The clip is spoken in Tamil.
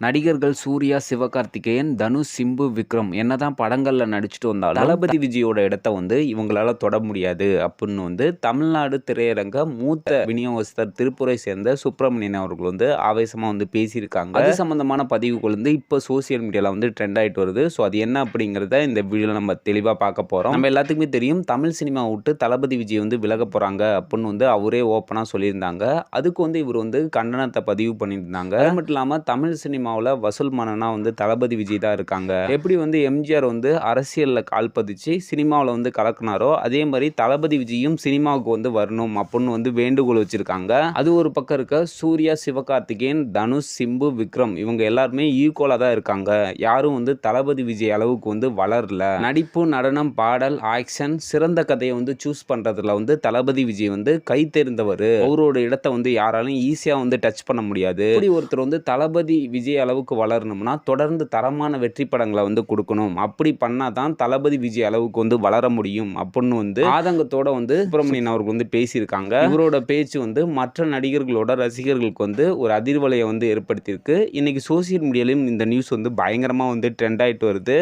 நடிகர்கள் சூர்யா சிவகார்த்திகேயன் தனுஷ் சிம்பு விக்ரம் என்னதான் படங்களில் நடிச்சுட்டு வந்தாலும் தளபதி விஜயோட இடத்த வந்து இவங்களால தொட முடியாது அப்படின்னு வந்து தமிழ்நாடு திரையரங்க மூத்த விநியோகஸ்தர் திருப்பூரை சேர்ந்த சுப்பிரமணியன் அவர்கள் வந்து ஆவேசமாக வந்து பேசியிருக்காங்க. அது சம்பந்தமான பதிவுகள் வந்து இப்போ சோசியல் மீடியாவில் வந்து ட்ரெண்ட் ஆகிட்டு வருது. ஸோ அது என்ன அப்படிங்கிறத இந்த வீடியோவில் நம்ம தெளிவாக பார்க்க போகிறோம் நம்ம எல்லாத்துக்குமே தெரியும் தமிழ் சினிமா விட்டு தளபதி விஜய் வந்து விலக போகிறாங்க அப்படின்னு வந்து அவரே ஓப்பனாக சொல்லியிருந்தாங்க. அதுக்கு வந்து இவர் வந்து கண்டனத்தை பதிவு பண்ணியிருந்தாங்க. அது மட்டும் இல்லாமல் தமிழ் சினிமா சினிமாவில் வசூல் மனனா வந்து தளபதி விஜய் தான் இருக்காங்க. எப்படி வந்து எம்ஜிஆர் வந்து அரசியலில் கால் பதிச்சு சினிமாவில் வந்து கலக்குனாரோ அதே மாதிரி தளபதி விஜயும் சினிமாவுக்கு வந்து வரணும் அப்படின்னு வந்து வேண்டுகோள் வச்சிருக்காங்க. அது ஒரு பக்கம் இருக்க சூர்யா சிவகார்த்திகேயன் தனுஷ் சிம்பு விக்ரம் இவங்க எல்லாருமே ஈக்குவலாக தான் இருக்காங்க. யாரும் வந்து தளபதி விஜய் அளவுக்கு வந்து வளரல. நடிப்பு நடனம் பாடல் ஆக்ஷன் சிறந்த கதையை வந்து சூஸ் பண்ணுறதுல வந்து தளபதி விஜய் வந்து கை தெரிந்தவர். அவரோட இடத்த வந்து யாராலும் ஈஸியாக வந்து டச் பண்ண முடியாது. இப்படி ஒருத்தர் வந்து தளபதி விஜய் அளவுக்கு வளரணும்னா தொடர்ந்து தரமான வெற்றி படங்களை வந்து கொடுக்கணும். அப்படி பண்ணால் தான் தளபதி விஜய் அளவுக்கு வந்து வளர முடியும் அப்படின்னு வந்து ஆதங்கத்தோட வந்து சுப்பிரமணியன் அவர்கள் வந்து பேசியிருக்காங்க. இவரோட பேச்சு வந்து மற்ற நடிகர்களோட ரசிகர்களுக்கு வந்து ஒரு அதிர்வலையை வந்து ஏற்படுத்தியிருக்கு. இன்னைக்கு சோசியல் மீடியாலையும் இந்த நியூஸ் வந்து பயங்கரமாக வந்து ட்ரெண்ட் ஆகிட்டு வருது.